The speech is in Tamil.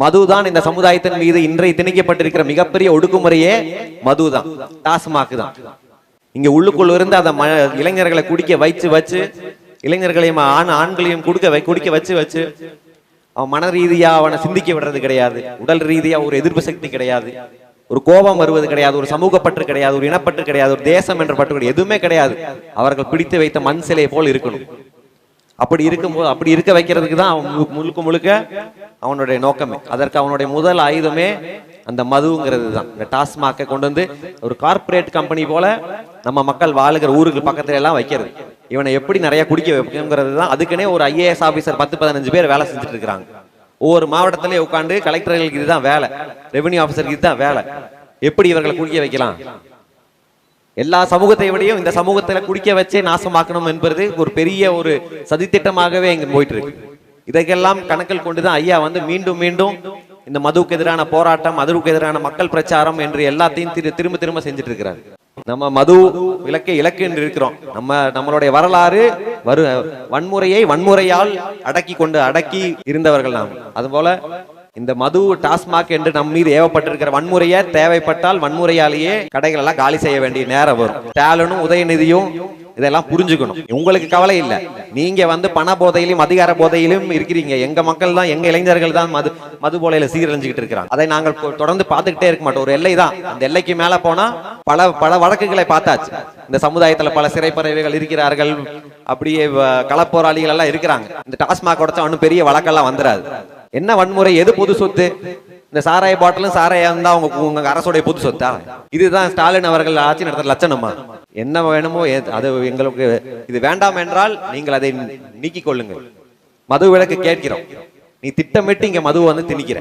மதுதான் இந்த சமுதாயத்தின் மீது இன்றைய திணிக்கப்பட்டிருக்கிற மிகப்பெரிய ஒடுக்குமுறையே மதுதான் டாஸ்மாக் தான் இங்க உள்ளுக்குள்ள இருந்து அந்த ம- இளைஞர்களை குடிக்க வச்சு வச்சு இளைஞர்களையும் ஆண் ஆண்களையும் குடுக்க குடிக்க வச்சு வச்சு அவன் மன ரீதியா அவனை சிந்திக்க விடுறது கிடையாது. உடல் ரீதியா ஒரு எதிர்ப்பு சக்தி கிடையாது. ஒரு கோபம் வருவது கிடையாது. ஒரு சமூக பற்று கிடையாது. ஒரு இனப்பற்று கிடையாது. ஒரு தேசம் என்ற பற்று கிடையாது எதுவுமே கிடையாது. அவர்கள் பிடித்து வைத்த மண் சிலை போல் இருக்கணும். அப்படி இருக்கும்போது அப்படி இருக்க வைக்கிறதுக்கு தான் அவன் முழுக்க முழுக்க அவனுடைய நோக்கமே. அதற்கு அவனுடைய முதல் ஆயுதமே அந்த மதுங்கிறது தான். இந்த டாஸ்மாக்கை கொண்டு வந்து ஒரு கார்ப்பரேட் கம்பெனி போல நம்ம மக்கள் வாழுகிற ஊருக்கு பக்கத்துல எல்லாம் வைக்கிறது. இவனை எப்படி நிறைய குடிக்க வைக்கணுங்கிறது தான். அதுக்குன்னே ஒரு ஐஏஎஸ் ஆபீசர் பத்து பதினஞ்சு பேர் வேலை செஞ்சுட்டு இருக்கிறாங்க. ஒவ்வொரு மாவட்டத்திலேயே உட்காந்து கலெக்டர்களுக்கு இதுதான் வேலை. ரெவன்யூ ஆஃபீஸருக்கு இதுதான் வேலை. எப்படி இவர்களை குடிக்க வைக்கலாம்? எல்லா சமூகத்தை விடையும் இந்த சமூகத்துல குடிக்க வச்சே நாசமாக்கணும் என்பது ஒரு பெரிய ஒரு சதித்திட்டமாகவே இங்க போயிட்டு இருக்கு இதற்கெல்லாம் கணக்கில் கொண்டுதான் ஐயா வந்து மீண்டும் மீண்டும் இந்த மதுவுக்கு எதிரான போராட்டம் மதுவுக்கு எதிரான மக்கள் பிரச்சாரம் என்று எல்லாத்தையும் திரு- திரும்ப திரும்ப செஞ்சுட்டு இருக்கிறாரு நம்ம மது இலக்கை இலக்கு என்று இருக்கிறோம். நம்ம நம்மளுடைய வரலாறு வரு வன்முறையை வன்முறையால் அடக்கி கொண்டு அடக்கி இருந்தவர்கள் நாம். அதுபோல இந்த மது டாஸ்மாக் என்று நம் மீது ஏவப்பட்டிருக்கிற வன்முறையை தேவைப்பட்டால் வன்முறையாலேயே கடைகள் எல்லாம் காலி செய்ய வேண்டிய நேரம் வரும். ஸ்டாலினும் உதயநிதியும் இதெல்லாம் புரிஞ்சுக்கணும். உங்களுக்கு கவலை இல்ல. நீங்க வந்து பண போதையிலும் அதிகார போதையிலும் இருக்கிறீங்க. எங்க மக்கள் தான் எங்க இளைஞர்கள் தான் மது மது போலையில சீரழிஞ்சுக்கிட்டு இருக்கிறாங்க. அதை நாங்கள் தொடர்ந்து பார்த்துக்கிட்டே இருக்க மாட்டோம். ஒரு எல்லை தான். அந்த எல்லைக்கு மேல போனா பல பல வழக்குகளை பார்த்தாச்சு. இந்த சமுதாயத்துல பல சிறைப்பறவைகள் இருக்கிறார்கள். அப்படியே வ- களப்போராளிகள் எல்லாம் இருக்கிறாங்க. இந்த டாஸ்மாக் உடச்சா ஒன்றும் பெரிய வழக்கெல்லாம் வந்துடாது என்ன வன்முறை எது பொது சொத்து? இந்த சாராய பாட்டிலும் சாராயா இருந்தா உங்க உங்க அரசுடைய பொது சொத்தா? இதுதான் ஸ்டாலின் அவர்கள் ஆட்சி நடத்துற லட்சணமா? என்ன வேணுமோ அது எங்களுக்கு இது வேண்டாம் என்றால் நீங்கள் அதை நீக்கிக் கொள்ளுங்கள். மது விலக்கு கேட்கிறோம். நீ திட்டமிட்டு இங்க மதுவை வந்து திணிக்கிற.